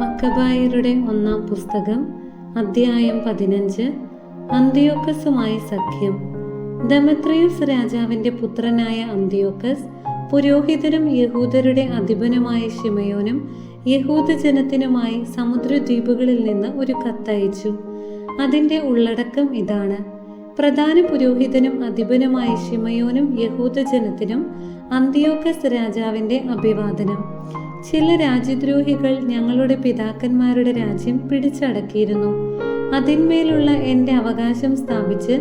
മക്കബായരുടെ ഒന്നാം പുസ്തകം അധ്യായം പതിനഞ്ച് അന്തിയോക്കസുമായി സഖ്യം. ദമത്രിയസ് രാജാവിന്റെ പുത്രനായ അന്തിയോക്കസ് പുരോഹിതരും യഹൂദരുടെ അധിപനുമായ ശിമയോനും യഹൂദ ജനത്തിനുമായി സമുദ്രദ്വീപുകളിൽ നിന്ന് ഒരു കത്തയച്ചു. അതിന്റെ ഉള്ളടക്കം ഇതാണ്. പ്രധാന പുരോഹിതനും അധിപനുമായ ശിമയോനും യഹൂദ ജനത്തിനും അന്തിയോക്കസ് രാജാവിന്റെ അഭിവാദനം. ചില രാജ്യദ്രോഹികൾ ഞങ്ങളുടെ പിതാക്കന്മാരുടെ രാജ്യം പിടിച്ചടക്കിയിരുന്നു. അതിന്മേലുള്ള എന്റെ അവകാശം സ്ഥാപിച്ച്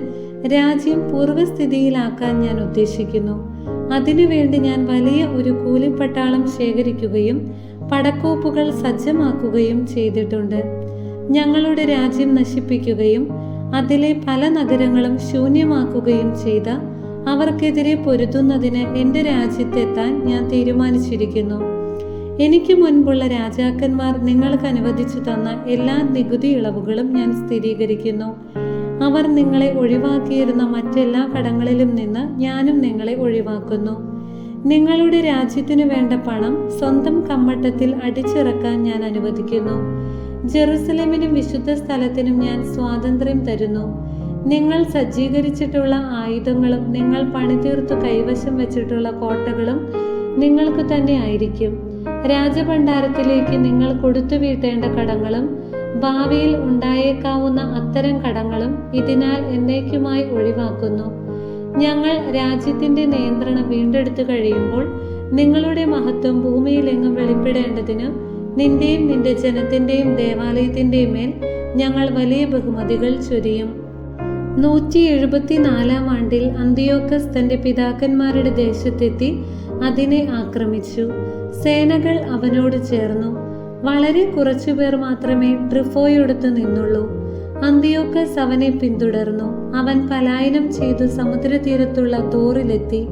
രാജ്യം പൂർവസ്ഥിതിയിലാക്കാൻ ഞാൻ ഉദ്ദേശിക്കുന്നു. അതിനുവേണ്ടി ഞാൻ വലിയ ഒരു കൂലിപ്പട്ടാളം ശേഖരിക്കുകയും പടക്കോപ്പുകൾ സജ്ജമാക്കുകയും ചെയ്തിട്ടുണ്ട്. ഞങ്ങളുടെ രാജ്യം നശിപ്പിക്കുകയും അതിലെ പല നഗരങ്ങളും ശൂന്യമാക്കുകയും ചെയ്ത അവർക്കെതിരെ പൊരുതുന്നതിന് എന്റെ രാജ്യത്തെത്താൻ ഞാൻ തീരുമാനിച്ചിരിക്കുന്നു. എനിക്ക് മുൻപുള്ള രാജാക്കന്മാർ നിങ്ങൾക്ക് അനുവദിച്ചു തന്ന എല്ലാ നികുതി ഇളവുകളും ഞാൻ സ്ഥിരീകരിക്കുന്നു. അവർ നിങ്ങളെ ഒഴിവാക്കിയിരുന്ന മറ്റെല്ലാ കടങ്ങളിലും നിന്ന് ഞാനും നിങ്ങളെ ഒഴിവാക്കുന്നു. നിങ്ങളുടെ രാജ്യത്തിനു വേണ്ട പണം സ്വന്തം കമ്മട്ടത്തിൽ അടിച്ചിറക്കാൻ ഞാൻ അനുവദിക്കുന്നു. ജെറുസലേമിനും വിശുദ്ധ സ്ഥലത്തിനും ഞാൻ സ്വാതന്ത്ര്യം തരുന്നു. നിങ്ങൾ സജ്ജീകരിച്ചിട്ടുള്ള ആയുധങ്ങളും നിങ്ങൾ പണിതീർത്തു കൈവശം വെച്ചിട്ടുള്ള കോട്ടകളും നിങ്ങൾക്ക് തന്നെ ആയിരിക്കും. രാജഭണ്ഡാരത്തിലേക്ക് നിങ്ങൾ കൊടുത്തു വീട്ടേണ്ട കടങ്ങളും ഭാവിയിൽ ഉണ്ടായേക്കാവുന്ന അത്തരം കടങ്ങളും ഇതിനാൽ എന്നേക്കുമായി ഒഴിവാക്കുന്നു. ഞങ്ങൾ രാജ്യത്തിന്റെ നിയന്ത്രണം വീണ്ടെടുത്തു കഴിയുമ്പോൾ നിങ്ങളുടെ മഹത്വം ഭൂമിയിലെങ്ങും വെളിപ്പെടേണ്ടതിന് നിന്റെയും നിന്റെ ജനത്തിന്റെയും ദേവാലയത്തിന്റെയും മേൽ ഞങ്ങൾ വലിയ ബഹുമതികൾ ചൊരിയും. നൂറ്റി എഴുപത്തിനാലാം ആണ്ടിൽ അന്തിയോക്കസ് തന്റെ പിതാക്കന്മാരുടെ ദേശത്തെത്തി അതിനെ ആക്രമിച്ചു. സേനകൾ അവനോട് ചേർന്നു. വളരെ കുറച്ചുപേർ മാത്രമേ ട്രിഫോയടുത്ത് നിന്നുള്ളൂ. അന്തിയോക്കസ് അവനെ പിന്തുടർന്നു. അവൻ പലായനം ചെയ്തു സമുദ്രതീരത്തുള്ള തോറിലെത്തി.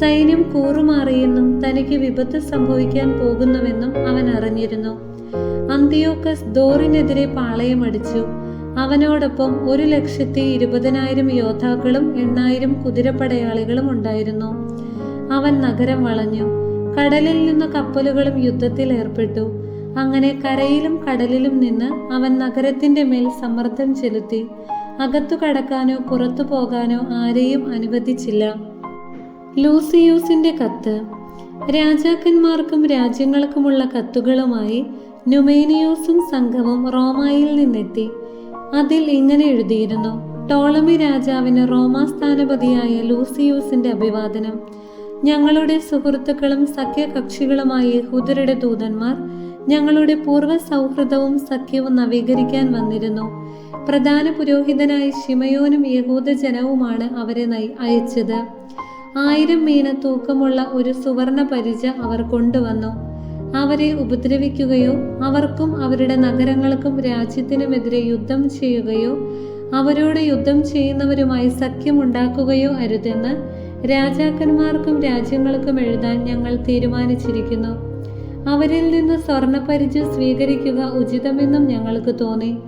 സൈന്യം കൂറുമാറിയെന്നും തനിക്ക് വിപത്ത് സംഭവിക്കാൻ പോകുന്നുവെന്നും അവൻ അറിഞ്ഞിരുന്നു. അന്തിയോക്കസ് ദോറിനെതിരെ പാളയമടിച്ചു അവനോടൊപ്പം ഒരു ലക്ഷത്തി ഇരുപതിനായിരം യോദ്ധാക്കളും എണ്ണായിരം കുതിരപ്പടയാളികളും ഉണ്ടായിരുന്നു. അവൻ നഗരം വളഞ്ഞു. കടലിൽ നിന്ന് കപ്പലുകളും യുദ്ധത്തിൽ ഏർപ്പെട്ടു. അങ്ങനെ കരയിലും കടലിലും നിന്ന് അവൻ നഗരത്തിന്റെ മേൽ സമ്മർദ്ദം ചെലുത്തി. അകത്തു കടക്കാനോ പുറത്തു പോകാനോ ആരെയും അനുവദിച്ചില്ല. ലൂസിയൂസിന്റെ കത്ത്. രാജാക്കന്മാർക്കും രാജ്യങ്ങൾക്കുമുള്ള കത്തുകളുമായി നുമേനിയോസും സംഘവും റോമായിൽ നിന്നെത്തി. അതിൽ ഇങ്ങനെ എഴുതിയിരുന്നു. ടോളമി രാജാവിന് റോമാ സ്ഥാനപതിയായ ലൂസിയൂസിന്റെ അഭിവാദനം. ഞങ്ങളുടെ സുഹൃത്തുക്കളും സഖ്യകക്ഷികളുമായ യഹൂദരുടെ ദൂതന്മാർ ഞങ്ങളുടെ പൂർവ സൗഹൃദവും സഖ്യവും നവീകരിക്കാൻ വന്നിരുന്നു. പ്രധാന പുരോഹിതനായ ശിമയോനും യഹൂദ ജനവുമാണ് അവരെ അയച്ചത്. ആയിരം മീന തൂക്കമുള്ള ഒരു സുവർണ പരിച അവർ കൊണ്ടുവന്നു. അവരെ ഉപദ്രവിക്കുകയോ അവർക്കും അവരുടെ നഗരങ്ങൾക്കും രാജ്യത്തിനുമെതിരെ യുദ്ധം ചെയ്യുകയോ അവരോട് യുദ്ധം ചെയ്യുന്നവരുമായി സഖ്യമുണ്ടാക്കുകയോ അരുതെന്ന് രാജാക്കന്മാർക്കും രാജ്യങ്ങൾക്കും എഴുതാൻ ഞങ്ങൾ തീരുമാനിച്ചിരിക്കുന്നു. അവരിൽ നിന്ന് സ്വർണപരിച സ്വീകരിക്കുക ഉചിതമെന്നും ഞങ്ങൾക്ക് തോന്നി.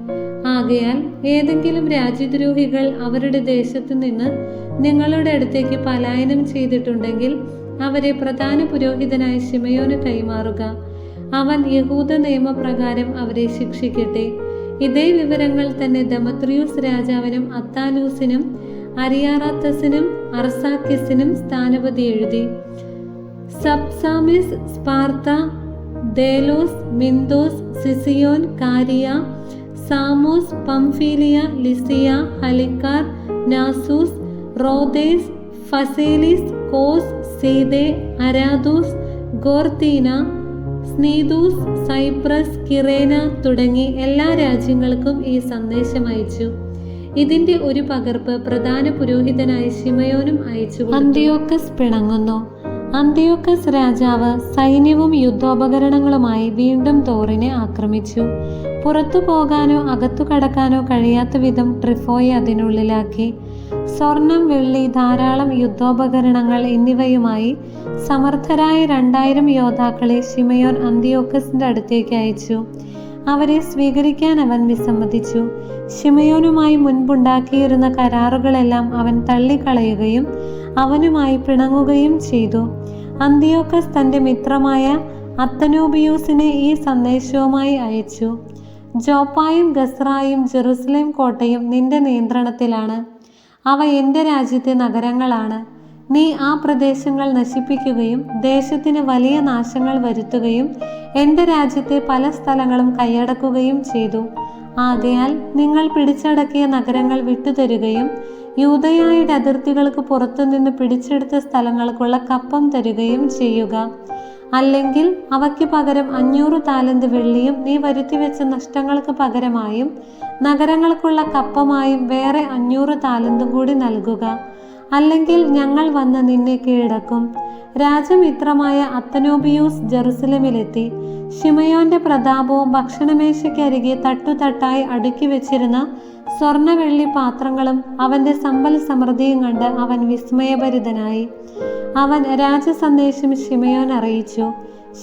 ആകയാൽ ഏതെങ്കിലും രാജ്യദ്രോഹികൾ അവരുടെ ദേശത്തു നിന്ന് നിങ്ങളുടെ അടുത്തേക്ക് പലായനം ചെയ്തിട്ടുണ്ടെങ്കിൽ അവരെ പ്രധാന പുരോഹിതനായ ശിമയോന് കൈമാറുക. അവൻ യഹൂദ നിയമപ്രകാരം അവരെ ശിക്ഷിക്കട്ടെ. ഇതേ വിവരങ്ങൾ തന്നെ ദമത്രിയൂസ് രാജാവിനും അത്താലൂസിനും അരിയാറാത്തസിനും അർസാക്കിസിനും സ്ഥാനപതി എഴുതി. സബ്സാമിസ് Sparta Delos Myndos Sicyon Caria Samos Pamphylia Lycia Halicarnassus Rhodes Phaselis Cos Side Aradus Gortyna Cnidus Cyprus Cyrene തുടങ്ങി എല്ലാ രാജ്യങ്ങൾക്കും ഈ സന്ദേശം അയച്ചു. ഇതിന്റെ ഒരു പകർപ്പ് പ്രധാന പുരോഹിതനായ ശിമയോനും അയച്ചു അന്തിയോക്കസ് പിണങ്ങുന്നു. അന്തിയോക്കസ് രാജാവ് സൈന്യവും യുദ്ധോപകരണങ്ങളുമായി വീണ്ടും തോറിനെ ആക്രമിച്ചു. പുറത്തു പോകാനോ അകത്തു കടക്കാനോ കഴിയാത്ത വിധം ട്രിഫോയെ അതിനുള്ളിലാക്കി. സ്വർണം വെള്ളി ധാരാളം യുദ്ധോപകരണങ്ങൾ എന്നിവയുമായി സമർത്ഥരായ രണ്ടായിരം യോദ്ധാക്കളെ ഷിമയോൻ അന്തിയോക്കസിന്റെ അടുത്തേക്ക് അയച്ചു. അവരെ സ്വീകരിക്കാൻ അവൻ വിസമ്മതിച്ചു. ഷിമയോനുമായി മുൻപുണ്ടാക്കിയിരുന്ന കരാറുകളെല്ലാം അവൻ തള്ളിക്കളയുകയും അവനുമായി പിണങ്ങുകയും ചെയ്തു. അന്തിയോക്കസ് തന്റെ മിത്രമായ അത്തനോബിയൂസിനെ ഈ സന്ദേശവുമായി അയച്ചു. ജോപ്പായും ഗസ്രായും ജെറുസലേം കോട്ടയും നിന്റെ നിയന്ത്രണത്തിലാണ്. അവ എന്റെ രാജ്യത്തെ നഗരങ്ങളാണ്. നീ ആ പ്രദേശങ്ങൾ നശിപ്പിക്കുകയും ദേശത്തിന് വലിയ നാശങ്ങൾ വരുത്തുകയും എന്റെ രാജ്യത്തെ പല സ്ഥലങ്ങളും കൈയടക്കുകയും ചെയ്തു. ആകയാൽ നിങ്ങൾ പിടിച്ചടക്കിയ നഗരങ്ങൾ വിട്ടുതരുകയും യൂതയായുടെ അതിർത്തികൾക്ക് പുറത്തുനിന്ന് പിടിച്ചെടുത്ത സ്ഥലങ്ങൾക്കുള്ള കപ്പം തരുകയും ചെയ്യുക. അല്ലെങ്കിൽ അവയ്ക്ക് പകരം അഞ്ഞൂറ് താലന്ത് വെള്ളിയും നീ വരുത്തിവെച്ച നഷ്ടങ്ങൾക്ക് പകരമായും നഗരങ്ങൾക്കുള്ള കപ്പമായും വേറെ അഞ്ഞൂറ് താലന്തും കൂടി നൽകുക. അല്ലെങ്കിൽ ഞങ്ങൾ വന്ന് നിന്നെ കീഴടക്കും. രാജമിത്രമായ അത്തനോബിയൂസ് ജെറുസലമിലെത്തി. ഷിമയോന്റെ പ്രതാപവും ഭക്ഷണമേശയ്ക്കരികെ തട്ടുതട്ടായി അടുക്കി വെച്ചിരുന്ന സ്വർണവെള്ളി പാത്രങ്ങളും അവന്റെ സമ്പൽ സമൃദ്ധിയും കണ്ട് അവൻ വിസ്മയഭരിതനായി. അവൻ രാജസന്ദേശം ഷിമയോൻ അറിയിച്ചു.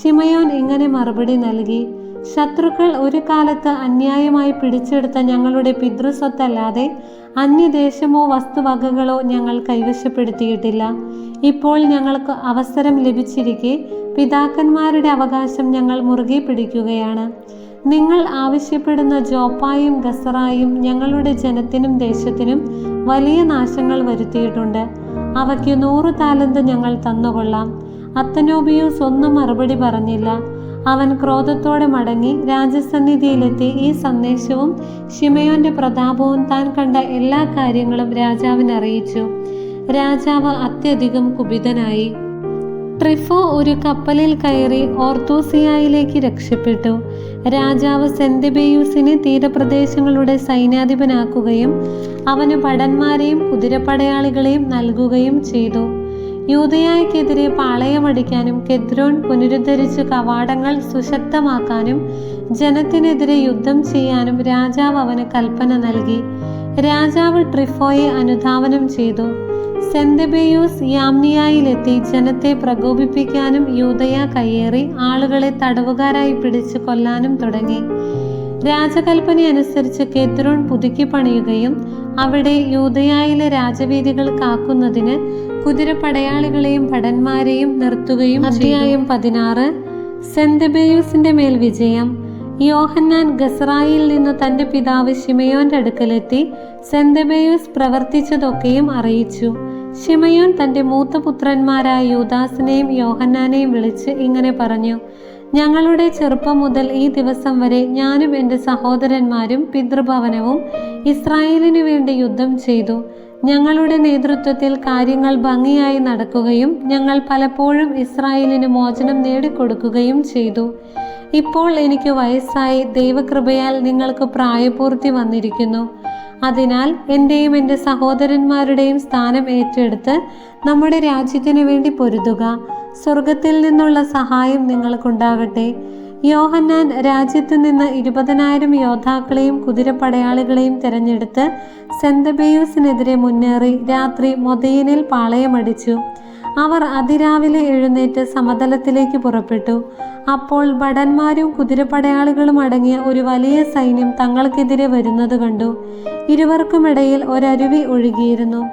ഷിമയോൻ ഇങ്ങനെ മറുപടി നൽകി ശത്രുക്കൾ ഒരു കാലത്ത് അന്യായമായി പിടിച്ചെടുത്ത ഞങ്ങളുടെ പിതൃസ്വത്തല്ലാതെ അന്യദേശമോ വസ്തുവകകളോ ഞങ്ങൾ കൈവശപ്പെടുത്തിയിട്ടില്ല. ഇപ്പോൾ ഞങ്ങൾക്ക് അവസരം ലഭിച്ചിരിക്കെ പിതാക്കന്മാരുടെ അവകാശം ഞങ്ങൾ മുറുകെ പിടിക്കുകയാണ്. നിങ്ങൾ ആവശ്യപ്പെടുന്ന ജോപ്പായും ഗസറായും ഞങ്ങളുടെ ജനത്തിനും ദേശത്തിനും വലിയ നാശങ്ങൾ വരുത്തിയിട്ടുണ്ട്. അവയ്ക്ക് നൂറ് താലന്ത് ഞങ്ങൾ തന്നുകൊള്ളാം. അത്തനോബിയൂസ് ഒന്നും മറുപടി പറഞ്ഞില്ല. അവൻ ക്രോധത്തോടെ മടങ്ങി രാജസന്നിധിയിലെത്തി ഈ സന്ദേശവും ഷിമയോന്റെ പ്രതാപവും താൻ കണ്ട എല്ലാ കാര്യങ്ങളും രാജാവിന് അറിയിച്ചു. രാജാവ് അത്യധികം കുപിതനായി. ട്രിഫോ ഒരു കപ്പലിൽ കയറി ഓർത്തോസിയായിലേക്ക് രക്ഷപ്പെട്ടു. രാജാവ് സെന്തിബേയൂസിനെ തീരപ്രദേശങ്ങളുടെ സൈന്യാധിപനാക്കുകയും അവന് ഭടന്മാരെയും കുതിരപ്പടയാളികളെയും നൽകുകയും ചെയ്തു. യൂതയായ്ക്കെതിരെ പാളയമടിക്കാനും കെദ്രോൻ പുനരുദ്ധരിച്ച് കവാടങ്ങൾ സുശക്തമാക്കാനും ജനത്തിനെതിരെ യുദ്ധം ചെയ്യാനും രാജാവ് അവന് കൽപ്പന നൽകി. രാജാവ് ട്രിഫോയെ അനുധാവനം ചെയ്തു. സെന്തബേയൂസ് യാമ്നിയായിലെത്തി ജനത്തെ പ്രകോപിപ്പിക്കാനും യൂതയ കയ്യേറി ആളുകളെ തടവുകാരായി പിടിച്ചു കൊല്ലാനും തുടങ്ങി. രാജകൽപ്പന അനുസരിച്ച് കെത്രോൺ പുതുക്കി പണിയുകയും അവിടെ യൂതയായിലെ രാജവീതികൾ കാക്കുന്നതിന് കുതിരപ്പടയാളികളെയും ഭടന്മാരെയും നിർത്തുകയും അധ്യായം പതിനാറ്. സെന്തബേയൂസിന്റെ മേൽ വിജയം. യോഹന്നാൻ ഗസ്രായിൽ നിന്ന് തന്റെ പിതാവ് ഷിമയോന്റെ അടുക്കലെത്തി സെന്തബേയൂസ് പ്രവർത്തിച്ചതൊക്കെയും അറിയിച്ചു. ഷിമയോൻ തന്റെ മൂത്ത പുത്രന്മാരായ യൂദാസിനെയും യോഹന്നാനെയും വിളിച്ച് ഇങ്ങനെ പറഞ്ഞു ഞങ്ങളുടെ ചെറുപ്പം മുതൽ ഈ ദിവസം വരെ ഞാനും എന്റെ സഹോദരന്മാരും പിതൃഭവനവും ഇസ്രായേലിനു വേണ്ടി യുദ്ധം ചെയ്തു. ഞങ്ങളുടെ നേതൃത്വത്തിൽ കാര്യങ്ങൾ ഭംഗിയായി നടക്കുകയും ഞങ്ങൾ പലപ്പോഴും ഇസ്രായേലിന് മോചനം നേടിക്കൊടുക്കുകയും ചെയ്തു. ഇപ്പോൾ എനിക്ക് വയസ്സായി. ദൈവകൃപയാൽ നിങ്ങൾക്ക് പ്രായപൂർത്തി വന്നിരിക്കുന്നു. അതിനാൽ എന്റെയും എന്റെ സഹോദരന്മാരുടെയും സ്ഥാനം ഏറ്റെടുത്ത് നമ്മുടെ രാജ്യത്തിനു വേണ്ടി പൊരുതുക. സ്വർഗത്തിൽ നിന്നുള്ള സഹായം നിങ്ങൾക്കുണ്ടാകട്ടെ. യോഹന്നാൻ രാജ്യത്തു നിന്ന് ഇരുപതിനായിരം യോദ്ധാക്കളെയും കുതിരപ്പടയാളികളെയും തെരഞ്ഞെടുത്ത് സെന്തബേയൂസിനെതിരെ മുന്നേറി രാത്രി മൊതയിനിൽ പാളയമടിച്ചു. അവർ അതിരാവിലെ എഴുന്നേറ്റ് സമതലത്തിലേക്ക് പുറപ്പെട്ടു. അപ്പോൾ ഭടന്മാരും കുതിരപ്പടയാളികളും അടങ്ങിയ ഒരു വലിയ സൈന്യം തങ്ങൾക്കെതിരെ വരുന്നത് കണ്ടു. ഇരുവർക്കുമിടയിൽ ഒരരുവി ഒഴുകിയിരുന്നു.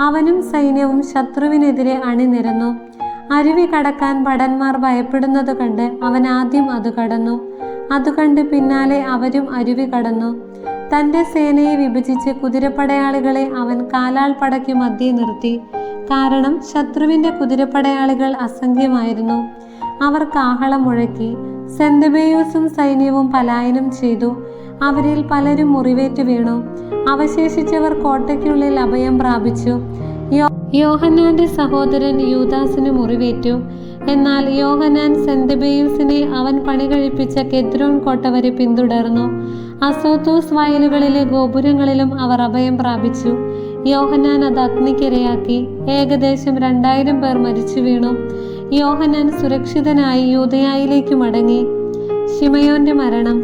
അവനും സൈന്യവും ശത്രുവിനെതിരെ അണിനിരന്നു. അരുവി കടക്കാൻ ഭടന്മാർ ഭയപ്പെടുന്നത് കണ്ട് അവൻ ആദ്യം അത് കടന്നു. അത് കണ്ട് പിന്നാലെ അവരും അരുവി കടന്നു. തന്റെ സേനയെ വിഭജിച്ച് കുതിരപ്പടയാളികളെ അവൻ കാലാൾ പടയ്ക്ക് മധ്യേ നിർത്തി. കാരണം ശത്രുവിന്റെ കുതിരപ്പടയാളികൾ അസംഖ്യമായിരുന്നു. അവർ കാഹളം മുഴക്കി. സെന്തബേയൂസും സൈന്യവും പലായനം ചെയ്തു. അവരിൽ പലരും മുറിവേറ്റ് വീണു. അവശേഷിച്ചവർ കോട്ടയ്ക്കുള്ളിൽ അഭയം പ്രാപിച്ചു. യോ യോഹന്നാന്റെ സഹോദരൻ യൂദാസിന് മുറിവേറ്റു. എന്നാൽ യോഹനാൻ സെന്തബേയൂസിനെ അവൻ പണി കഴിപ്പിച്ച കെദ്രോൺ കോട്ട വരെ പിന്തുടർന്നു. അസോത്തോസ് വയലുകളിലെ ഗോപുരങ്ങളിലും അവർ അഭയം പ്രാപിച്ചു. യോഹനാൻ അത് അഗ്നിക്കിരയാക്കി. ഏകദേശം രണ്ടായിരം പേർ മരിച്ചു വീണു. യോഹനാൻ സുരക്ഷിതനായി യൂതയായിലേക്ക് മടങ്ങി. ഷിമയോന്റെ മരണം.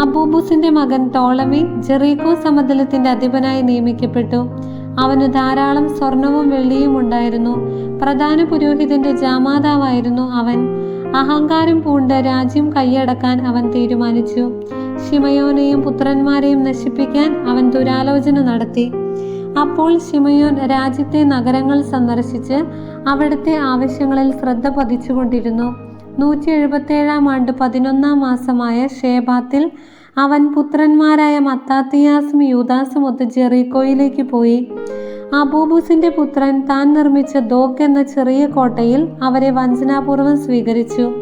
അബൂബൂസിന്റെ മകൻ ടോളമി ജെറീകോ സമതലത്തിന്റെ അധിപനായി നിയമിക്കപ്പെട്ടു. അവന് ധാരാളം സ്വർണവും വെള്ളിയും ഉണ്ടായിരുന്നു. പ്രധാന പുരോഹിതന്റെ ജാമാതാവായിരുന്നു അവൻ. അഹങ്കാരം പൂണ്ട് രാജ്യം കൈയടക്കാൻ അവൻ തീരുമാനിച്ചു. ഷിമയോനെയും പുത്രന്മാരെയും നശിപ്പിക്കാൻ അവൻ ദുരാലോചന നടത്തി. അപ്പോൾ ഷിമയോൻ രാജ്യത്തെ നഗരങ്ങൾ സന്ദർശിച്ച് അവിടുത്തെ ആവശ്യങ്ങളിൽ ശ്രദ്ധ പതിച്ചുകൊണ്ടിരുന്നു. നൂറ്റി എഴുപത്തേഴാം ആണ്ട് പതിനൊന്നാം മാസമായ ഷേബാത്തിൽ അവൻ പുത്രന്മാരായ മത്താത്തിയാസും യൂദാസും ഒത്ത് ജെറീക്കോയിലേക്ക് പോയി. അബൂബൂസിന്റെ പുത്രൻ താൻ നിർമ്മിച്ച ദോക്ക് എന്ന ചെറിയ കോട്ടയിൽ അവരെ വഞ്ചനാപൂർവം സ്വീകരിച്ചു.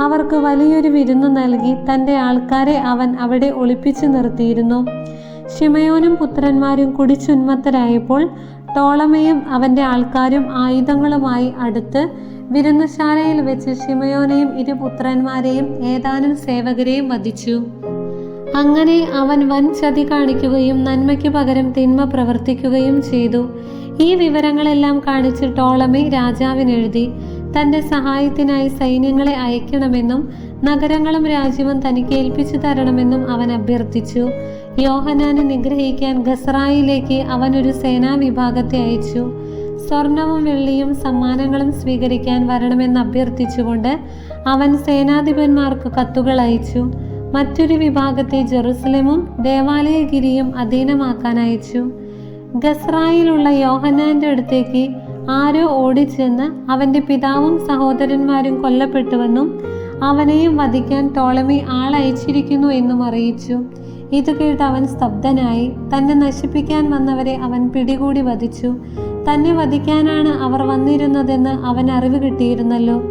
അവർക്ക് വലിയൊരു വിരുന്ന് നൽകി തന്റെ ആൾക്കാരെ അവൻ അവിടെ ഒളിപ്പിച്ചു നിർത്തിയിരുന്നു. ഷിമയോനും പുത്രന്മാരും കുടിച്ചുന്മത്തരായപ്പോൾ ടോളമയും അവന്റെ ആൾക്കാരും ആയുധങ്ങളുമായി അടുത്ത് വിരുന്നുശാലയിൽ വെച്ച് ഷിമയോനെയും ഇരു പുത്രന്മാരെയും ഏതാനും സേവകരെയും വധിച്ചു. അങ്ങനെ അവൻ വൻ ചതി കാണിക്കുകയും നന്മയ്ക്ക് പകരം തിന്മ പ്രവർത്തിക്കുകയും ചെയ്തു. ഈ വിവരങ്ങളെല്ലാം കാണിച്ച് ടോളമി രാജാവിനെഴുതി. തന്റെ സഹായത്തിനായി സൈന്യങ്ങളെ അയക്കണമെന്നും നഗരങ്ങളും രാജ്യവും തനിക്ക് ഏൽപ്പിച്ചു തരണമെന്നും അവൻ അഭ്യർത്ഥിച്ചു. യോഹനാനെ നിഗ്രഹിക്കാൻ ഗസറായിലേക്ക് അവൻ ഒരു സേനാ വിഭാഗത്തെ അയച്ചു. സ്വർണവും വെള്ളിയും സമ്മാനങ്ങളും സ്വീകരിക്കാൻ വരണമെന്ന് അഭ്യർത്ഥിച്ചുകൊണ്ട് അവൻ സേനാധിപന്മാർക്ക് കത്തുകൾ അയച്ചു. മറ്റൊരു വിഭാഗത്തെ ജെറുസലേമും ദേവാലയഗിരിയും അധീനമാക്കാൻ അയച്ചു. ഗസ്രായിലുള്ള യോഹനാന്റെ അടുത്തേക്ക് ആരോ ഓടിച്ചെന്ന് അവന്റെ പിതാവും സഹോദരന്മാരും കൊല്ലപ്പെട്ടുവെന്നും അവനെയും വധിക്കാൻ ടോളമി ആളയച്ചിരിക്കുന്നു എന്നും അറിയിച്ചു. ഇത് കേട്ട് അവൻ സ്തബ്ധനായി. തന്നെ നശിപ്പിക്കാൻ വന്നവരെ അവൻ പിടികൂടി വധിച്ചു. തന്നെ വധിക്കാനാണ് അവർ വന്നിരുന്നതെന്ന് അവൻ അറിവ് കിട്ടിയിരുന്നല്ലോ.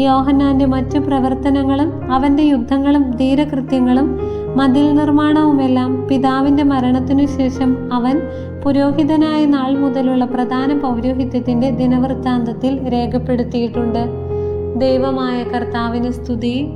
യോഹന്നാന്റെ മറ്റു പ്രവർത്തനങ്ങളും അവന്റെ യുദ്ധങ്ങളും ധീരകൃത്യങ്ങളും മതിൽ നിർമ്മാണവുമെല്ലാം പിതാവിന്റെ മരണത്തിനു ശേഷം അവൻ പുരോഹിതനായ നാൾ മുതലുള്ള പ്രധാന പൗരോഹിത്യത്തിന്റെ ദിനവൃത്താന്തത്തിൽ രേഖപ്പെടുത്തിയിട്ടുണ്ട്. ദൈവമായ കർത്താവിന് സ്തുതി.